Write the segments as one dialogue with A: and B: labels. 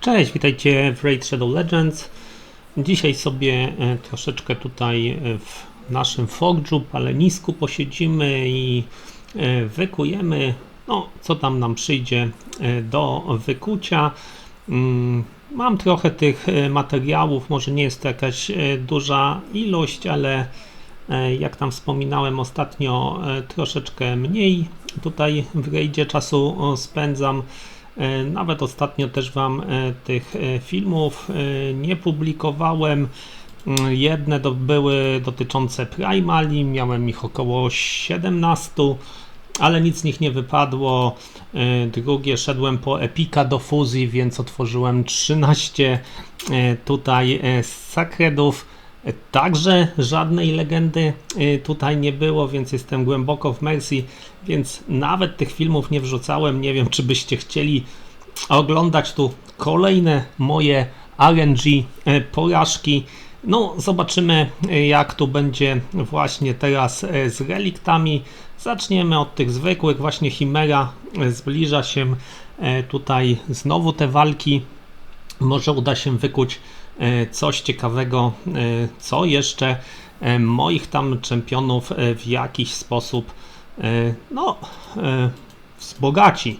A: Cześć, witajcie w Raid Shadow Legends. Dzisiaj sobie e, troszeczkę tutaj e, w naszym Forge'u palenisku posiedzimy i e, wykujemy, no co tam nam przyjdzie do wykucia. Mm, Mam trochę tych materiałów, może nie jest to jakaś duża ilość, ale jak tam wspominałem ostatnio, troszeczkę mniej tutaj w rejdzie czasu spędzam. E, Nawet ostatnio też Wam e, tych e, filmów nie publikowałem. Mm, Jedne to były dotyczące Primali, miałem ich około 17, ale nic z nich nie wypadło. Drugie szedłem po Epika do fuzji, więc otworzyłem 13 e, tutaj sakredów. Także żadnej legendy e, tutaj nie było, więc jestem głęboko w Mercy, więc nawet tych filmów nie wrzucałem. Nie wiem, czy byście chcieli oglądać tu kolejne moje RNG e, porażki. No, zobaczymy, e, jak tu będzie właśnie teraz z reliktami. Zaczniemy od tych zwykłych, właśnie Chimera zbliża się tutaj znowu te walki. Może uda się wykuć coś ciekawego, e, co jeszcze e, moich tam czempionów e, w jakiś sposób e, no, e, wzbogaci,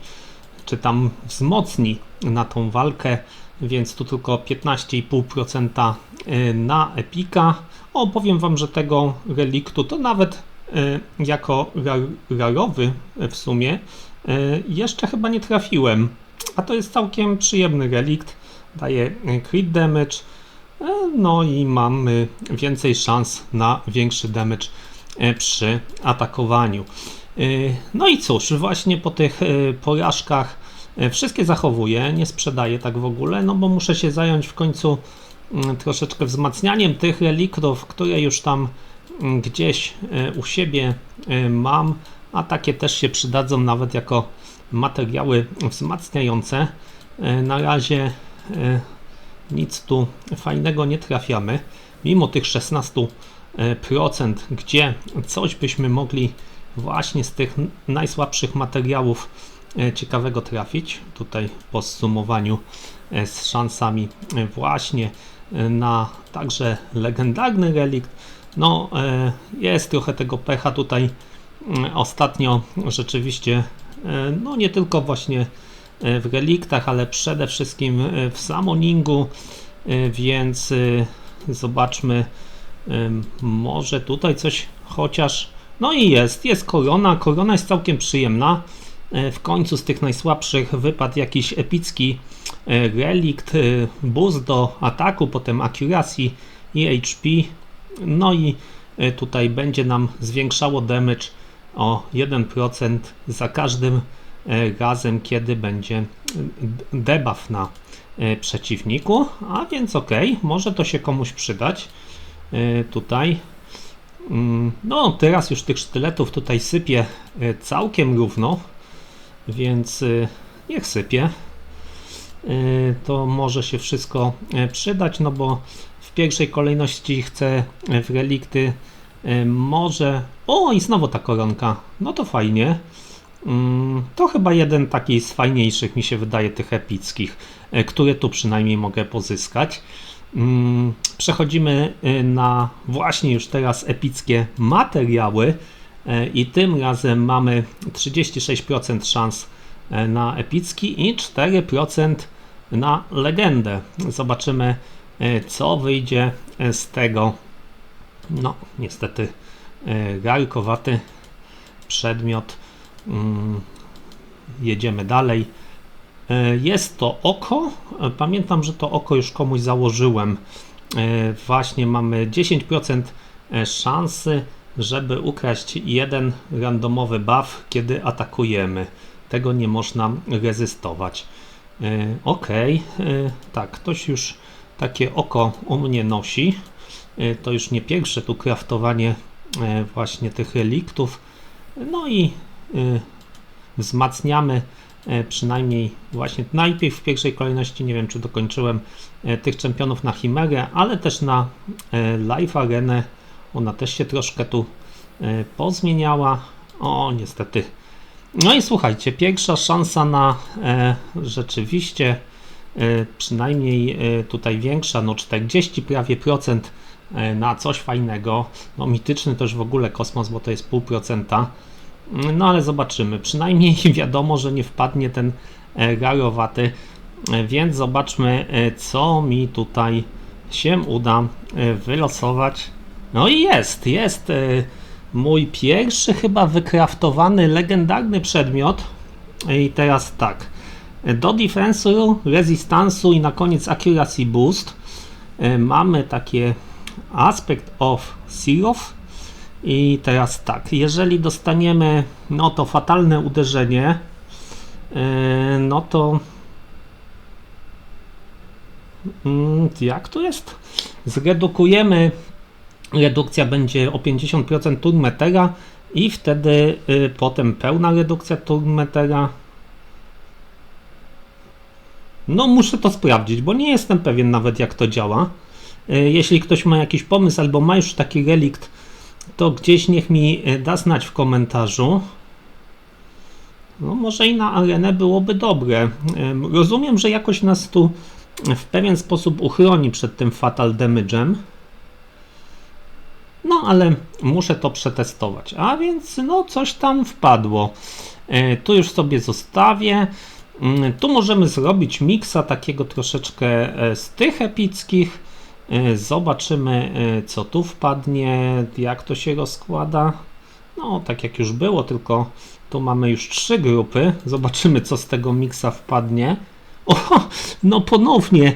A: czy tam wzmocni na tą walkę, więc tu tylko 15,5% e, na Epika. O, powiem Wam, że tego reliktu to nawet e, jako rar- rarowy w sumie e, jeszcze chyba nie trafiłem, a to jest całkiem przyjemny relikt, daje crit damage, e, no i mamy więcej szans na większy damage e, przy atakowaniu. E, No i cóż, właśnie po tych porażkach wszystkie zachowuję, nie sprzedaję tak w ogóle, no bo muszę się zająć w końcu mm, troszeczkę wzmacnianiem tych reliktów, które już tam mm, gdzieś u siebie mam, a takie też się przydadzą nawet jako materiały wzmacniające. Na razie nic tu fajnego nie trafiamy, mimo tych 16%, gdzie coś byśmy mogli właśnie z tych najsłabszych materiałów e, ciekawego trafić. Tutaj po zsumowaniu e, z szansami e, właśnie e, na także legendarny relikt. No, e, jest trochę tego pecha tutaj mm, ostatnio rzeczywiście, e, no nie tylko właśnie e, w reliktach, ale przede wszystkim e, w summoningu, e, więc e, zobaczmy, Może tutaj coś chociaż. No i jest, jest korona. Korona jest całkiem przyjemna. E, W końcu z tych najsłabszych wypadł jakiś epicki e, relikt, e, boost do ataku, potem accuracy i HP. No i e, tutaj będzie nam zwiększało damage o 1% za każdym e, razem, kiedy będzie debuff na e, przeciwniku. A więc ok, może to się komuś przydać e, tutaj. Mm, No, teraz już tych sztyletów tutaj sypie całkiem równo, więc niech sypie. To może się wszystko przydać, no bo w pierwszej kolejności chcę w relikty może. O, i znowu ta koronka. No to fajnie. Mm, To chyba jeden taki z fajniejszych mi się wydaje tych epickich, e, które tu przynajmniej mogę pozyskać. Mm, Przechodzimy y, na właśnie już teraz epickie materiały e, i tym razem mamy 36% szans e, na epicki i 4% na legendę. Zobaczymy e, co wyjdzie e, z tego. No, niestety e, garkowaty przedmiot. Mm, Jedziemy dalej. E, Jest to oko. E, Pamiętam, że to oko już komuś założyłem. E, Właśnie mamy 10% e, szansy, żeby ukraść jeden randomowy buff, kiedy atakujemy. Tego nie można rezystować. Ok, tak, ktoś już takie oko u mnie nosi. To już nie pierwsze tu kraftowanie właśnie tych reliktów. No i wzmacniamy e, przynajmniej właśnie najpierw w pierwszej kolejności, nie wiem czy dokończyłem e, tych czempionów na Chimerę, ale też na e, Live Arenę. Ona też się troszkę tu pozmieniała. O, niestety. No i słuchajcie, pierwsza szansa na rzeczywiście przynajmniej tutaj większa, no 40 prawie procent na coś fajnego. No mityczny też w ogóle kosmos, bo to jest pół procenta. No ale zobaczymy. Przynajmniej wiadomo, że nie wpadnie ten rarowaty, więc zobaczmy, co mi tutaj się uda wylosować. No i jest, jest mój pierwszy chyba wykraftowany legendarny przedmiot. I teraz tak. Do defensu, resistance'u i na koniec accuracy boost e, mamy takie aspect of Sirof. I teraz tak, jeżeli dostaniemy no to fatalne uderzenie, e, no to mm, jak to jest? Zredukujemy redukcja będzie o 50% turmetera i wtedy y, potem pełna redukcja turmetera. No muszę to sprawdzić, bo nie jestem pewien nawet jak to działa. Y, jeśli ktoś ma jakiś pomysł albo ma już taki relikt, to gdzieś niech mi y, da znać w komentarzu. No może i na arenę byłoby dobre. Y, rozumiem, że jakoś nas tu w pewien sposób uchroni przed tym fatal damage'em. No ale muszę to przetestować. A więc no coś tam wpadło. E, tu już sobie zostawię. Mm, tu możemy zrobić miksa takiego troszeczkę e, z tych epickich. E, zobaczymy co tu wpadnie, jak to się rozkłada. No tak jak już było, tylko tu mamy już trzy grupy. Zobaczymy co z tego miksa wpadnie. O, no ponownie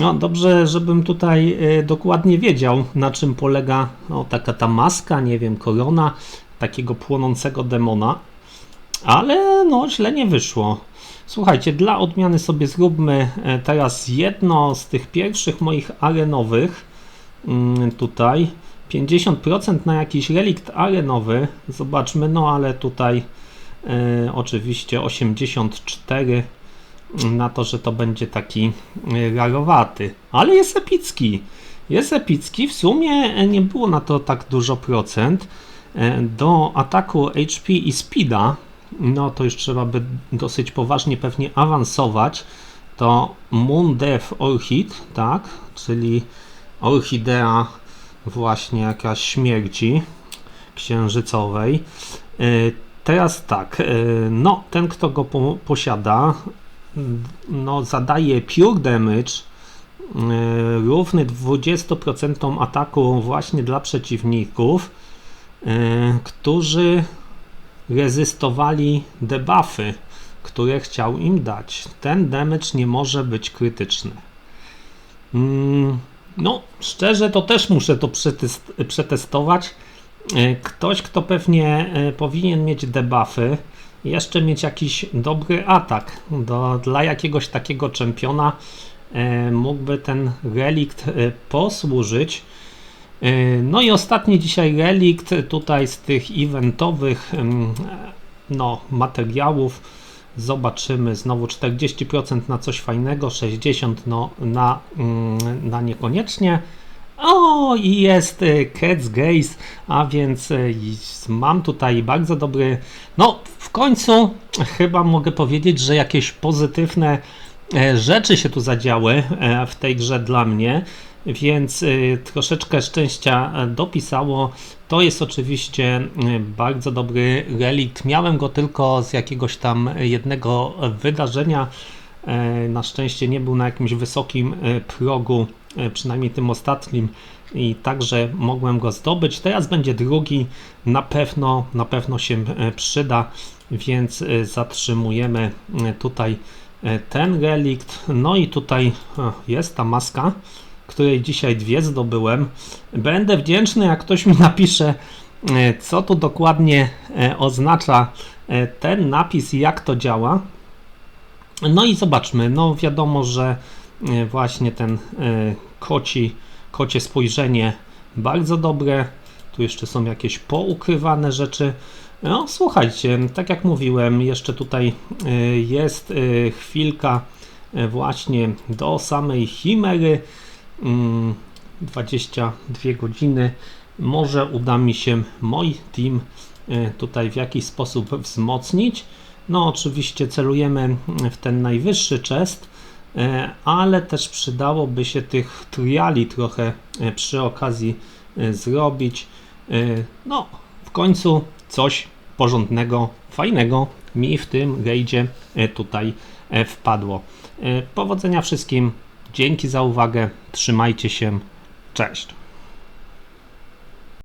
A: no dobrze, żebym tutaj y, dokładnie wiedział, na czym polega no, taka ta maska, nie wiem, korona takiego płonącego demona, ale no źle nie wyszło. Słuchajcie, dla odmiany sobie zróbmy e, teraz jedno z tych pierwszych moich arenowych. Mm, tutaj 50% na jakiś relikt arenowy. Zobaczmy, no ale tutaj e, oczywiście 84 na to, że to będzie taki e, rarowaty, ale jest epicki. Jest epicki, w sumie nie było na to tak dużo procent. Do ataku HP i speeda, no to już trzeba by dosyć poważnie pewnie awansować. To Death Orchid, tak, czyli orchidea właśnie jakaś śmierci księżycowej. E, teraz tak, no ten kto go po posiada, no, zadaje pure damage e, równy 20% ataku właśnie dla przeciwników, którzy rezystowali debuffy, które chciał im dać. Ten damage nie może być krytyczny. Mm, no, szczerze to też muszę to przetestować. E, ktoś, kto pewnie powinien mieć debuffy, jeszcze mieć jakiś dobry atak. Do, dla jakiegoś takiego czempiona e, mógłby ten relikt e, posłużyć. E, no i ostatni dzisiaj relikt tutaj z tych eventowych no, materiałów. Zobaczymy znowu 40% na coś fajnego, 60% no, na, na niekoniecznie. O, i jest y, Cats Gaze, a więc y, mam tutaj bardzo dobry. No, w końcu chyba mogę powiedzieć, że jakieś pozytywne rzeczy się tu zadziały e, w tej grze dla mnie, więc y, troszeczkę szczęścia e, dopisało. To jest oczywiście bardzo dobry relikt. Miałem go tylko z jakiegoś tam jednego wydarzenia. Na szczęście nie był na jakimś wysokim progu E, przynajmniej tym ostatnim i także mogłem go zdobyć. Teraz będzie drugi, na pewno, na pewno się e, przyda, więc e, zatrzymujemy tutaj ten relikt. No i tutaj jest ta maska, której dzisiaj dwie zdobyłem. Będę wdzięczny, jak ktoś mi napisze, co tu dokładnie oznacza ten napis jak to działa. No i zobaczmy, no wiadomo, że E, właśnie ten e, koci, kocie spojrzenie bardzo dobre. Tu jeszcze są jakieś poukrywane rzeczy. No słuchajcie, tak jak mówiłem, jeszcze tutaj e, jest chwilka właśnie do samej chimery. 22 mm, godziny. Może uda mi się mój team tutaj w jakiś sposób wzmocnić. No oczywiście celujemy w ten najwyższy chest, ale też przydałoby się tych triali trochę przy okazji zrobić. No, w końcu coś porządnego, fajnego mi w tym rejdzie e, tutaj e, wpadło. E, Powodzenia wszystkim, dzięki za uwagę, trzymajcie się, cześć.